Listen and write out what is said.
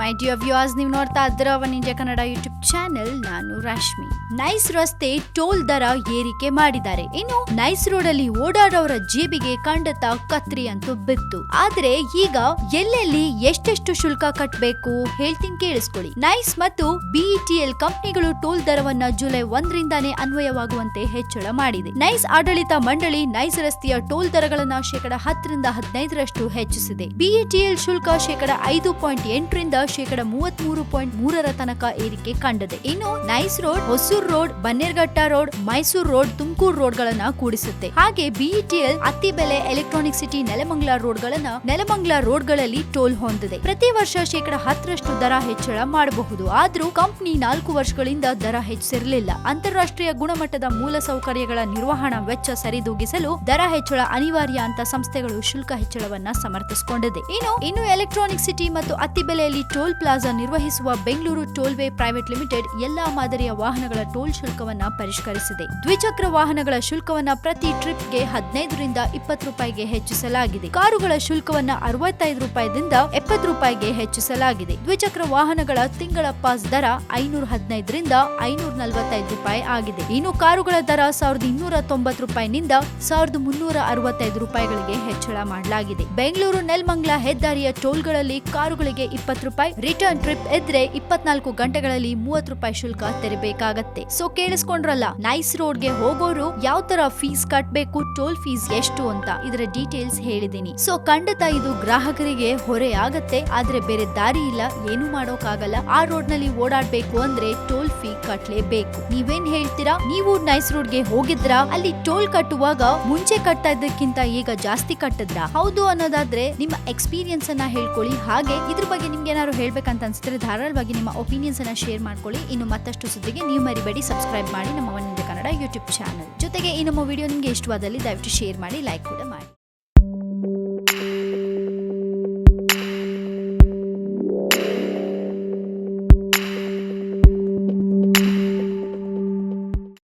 My dear viewers ನೀವು ನೋಡ್ತಾ ಇದ್ರ One India Kannada YouTube channel ನಾನು ರಶ್ಮಿ ನೈಸ್ ರಸ್ತೆ ಟೋಲ್ ದರ ಏರಿಕೆ ಮಾಡಿದ್ದಾರೆ. ಇನ್ನು ನೈಸ್ ರೋಡ್ ಅಲ್ಲಿ ಓಡಾಡೋರ ಜೇಬಿಗೆ ಖಂಡಿತ ಕತ್ರಿ ಅಂತೂ ಬಿತ್ತು ಆದ್ರೆ ಈಗ ಎಲ್ಲೆಲ್ಲಿ ಎಷ್ಟೆಷ್ಟು ಶುಲ್ಕ ಕಟ್ಟಬೇಕು ಹೇಳ್ತೀನಿ ಕೇಳಿಸ್ಕೊಳ್ಳಿ. ನೈಸ್ ಮತ್ತು ಬಿಇಟಿಎಲ್ ಕಂಪನಿಗಳು ಟೋಲ್ ದರವನ್ನ ಜುಲೈ ಒಂದರಿಂದಾನೇ ಅನ್ವಯವಾಗುವಂತೆ ಹೆಚ್ಚಳ ಮಾಡಿದೆ. ನೈಸ್ ಆಡಳಿತ ಮಂಡಳಿ ನೈಸ್ ರಸ್ತೆಯ ಟೋಲ್ ದರಗಳನ್ನ ಶೇಕಡ ಹತ್ತರಿಂದ ಹದಿನೈದರಷ್ಟು ಹೆಚ್ಚಿಸಿದೆ. ಬಿಇಟಿಎಲ್ ಶುಲ್ಕ ಶೇಕಡ ಐದು ಪಾಯಿಂಟ್ ಎಂಟರಿಂದ ಶೇಕಡ ಮೂವತ್ತ್ ಮೂರು ಪಾಯಿಂಟ್ ಮೂರರ ತನಕ ಏರಿಕೆ ಕಂಡಿದೆ. ಇನ್ನು NICE road, Hosur road, Bannerghatta road, Mysuru road, Tumakuru road ಗಳನ್ನ ಕೂಡಿಸುತ್ತೆ. ಹಾಗೆ BETL Attibele electronic city, Nelamangala road ಗಳನ್ನ ನೆಲಮಂಗ್ಲ ರೋಡ್ಗಳಲ್ಲಿ ಟೋಲ್ ಹೊಂದಿದೆ. ಪ್ರತಿ ವರ್ಷ ಶೇಕಡ ಹತ್ತರಷ್ಟು ದರ ಹೆಚ್ಚಳ ಮಾಡಬಹುದು. ಆದ್ರೂ ಕಂಪನಿ ನಾಲ್ಕು ವರ್ಷಗಳಿಂದ ದರ ಹೆಚ್ಚಿರಲಿಲ್ಲ. ಅಂತಾರಾಷ್ಟ್ರೀಯ ಗುಣಮಟ್ಟದ ಮೂಲ ಸೌಕರ್ಯಗಳ ನಿರ್ವಹಣಾ ವೆಚ್ಚ ಸರಿದೂಗಿಸಲು ದರ ಹೆಚ್ಚಳ ಅನಿವಾರ್ಯ ಅಂತ ಸಂಸ್ಥೆಗಳು ಶುಲ್ಕ ಹೆಚ್ಚಳವನ್ನ ಸಮರ್ಥಿಸಿಕೊಂಡಿದೆ. ಇನ್ನು ಇನ್ನು ಎಲೆಕ್ಟ್ರಾನಿಕ್ ಸಿಟಿ ಮತ್ತು ಅತ್ತಿಬೆಲೆಯಲ್ಲಿ ಟೋಲ್ ಪ್ಲಾಜಾ ನಿರ್ವಹಿಸುವ ಬೆಂಗಳೂರು ಟೋಲ್ವೇ ಪ್ರೈವೇಟ್ ಲಿಮಿಟೆಡ್ ಎಲ್ಲಾ ಮಾದರಿಯ ವಾಹನಗಳ ಟೋಲ್ ಶುಲ್ಕವನ್ನ ಪರಿಷ್ಕರಿಸಿದೆ. ದ್ವಿಚಕ್ರ ವಾಹನಗಳ ಶುಲ್ಕವನ್ನ ಪ್ರತಿ ಟ್ರಿಪ್ಗೆ ಹದಿನೈದರಿಂದ ಇಪ್ಪತ್ತು ರೂಪಾಯಿಗೆ ಹೆಚ್ಚಿಸಲಾಗಿದೆ. ಕಾರುಗಳ ಶುಲ್ಕವನ್ನ ಅರವತ್ತೈದು ರೂಪಾಯಿದಿಂದ ಎಪ್ಪತ್ತು ರೂಪಾಯಿಗೆ ಹೆಚ್ಚಿಸಲಾಗಿದೆ. ದ್ವಿಚಕ್ರ ವಾಹನಗಳ ತಿಂಗಳ ಪಾಸ್ ದರ ಐನೂರ ಹದಿನೈದರಿಂದ ಐನೂರ ನಲವತ್ತೈದು ರೂಪಾಯಿ ಆಗಿದೆ. ಇನ್ನು ಕಾರುಗಳ ದರ ಸಾವಿರದ ಇನ್ನೂರ ತೊಂಬತ್ತು ರೂಪಾಯಿನಿಂದ ಸಾವಿರದ ಮುನ್ನೂರ ಅರವತ್ತೈದು ರೂಪಾಯಿಗಳಿಗೆ ಹೆಚ್ಚಳ ಮಾಡಲಾಗಿದೆ. ಬೆಂಗಳೂರು ನೆಲ್ಮಂಗ್ಲಾ ಹೆದ್ದಾರಿಯ ಟೋಲ್ಗಳಲ್ಲಿ ಕಾರುಗಳಿಗೆ ಇಪ್ಪತ್ತು ರೂಪಾಯಿ. ರಿಟರ್ನ್ ಟ್ರಿಪ್ ಇದ್ರೆ ಇಪ್ಪತ್ನಾಲ್ಕು ಗಂಟೆಗಳಲ್ಲಿ ಮೂವತ್ತು ರೂಪಾಯಿ ಶುಲ್ಕ ತೆರಬೇಕಾಗತ್ತೆ. ಸೊ ಕೇಳಿಸ್ಕೊಂಡ್ರಲ್ಲ ನೈಸ್ ರೋಡ್ಗೆ ಹೋಗೋರು ಯಾವ ತರ ಫೀಸ್ ಕಟ್ಬೇಕು ಟೋಲ್ ಫೀಸ್ ಎಷ್ಟು ಅಂತ ಇದರ ಡೀಟೇಲ್ಸ್ ಹೇಳಿದೀನಿ. ಸೊ ಖಂಡಿತ ಇದು ಗ್ರಾಹಕರಿಗೆ ಹೊರೆ ಆಗತ್ತೆ, ಆದ್ರೆ ಬೇರೆ ದಾರಿ ಇಲ್ಲ, ಏನು ಮಾಡೋಕ್ಕಾಗಲ್ಲ. ಆ ರೋಡ್ನಲ್ಲಿ ಓಡಾಡ್ಬೇಕು ಅಂದ್ರೆ ಟೋಲ್ ಫೀ ಕಟ್ಲೇಬೇಕು. ನೀವೇನ್ ಹೇಳ್ತೀರಾ? ನೀವು ನೈಸ್ ರೋಡ್ಗೆ ಹೋಗಿದ್ರಾ? ಅಲ್ಲಿ ಟೋಲ್ ಕಟ್ಟುವಾಗ ಮುಂಚೆ ಕಟ್ತಾ ಇದ್ದಕ್ಕಿಂತ ಈಗ ಜಾಸ್ತಿ ಕಟ್ಟಿದ್ರಾ? ಹೌದು ಅನ್ನೋದಾದ್ರೆ ನಿಮ್ಮ ಎಕ್ಸ್ಪೀರಿಯನ್ಸ್ ಅನ್ನ ಹೇಳ್ಕೊಳ್ಳಿ. ಹಾಗೆ ಇದ್ರ ಬಗ್ಗೆ ನಿಮ್ಗೆ ಏನಾದ್ರು ಹೇಳ್ಬೇಕಂತ ಅನ್ಸಿದ್ರೆ ಧಾರಾಳವಾಗಿ ನಿಮ್ಮ ಒಪಿನಿಯನ್ಸ್ ಅನ್ನ ಶೇರ್ ಮಾಡ್ಕೊಳ್ಳಿ. ಇನ್ನು ಮತ್ತಷ್ಟು ಸುದ್ದಿಗೆ ನೀವು ಮರಿಬೇಡಿ. ಸಬ್ಸ್ಕ್ರೈಬ್ ಮಾಡಿ ನಮ್ಮ ಒನ್ ಕನ್ನಡ ಯೂಟ್ಯೂಬ್ ಚಾನಲ್ ಜೊತೆಗೆ ಈ ನಮ್ಮ ವಿಡಿಯೋ ನಿಮ್ಗೆ ಇಷ್ಟವಾದಲ್ಲಿ ದಯವಿಟ್ಟು ಶೇರ್ ಮಾಡಿ ಲೈಕ್ ಕೂಡ ಮಾಡಿ.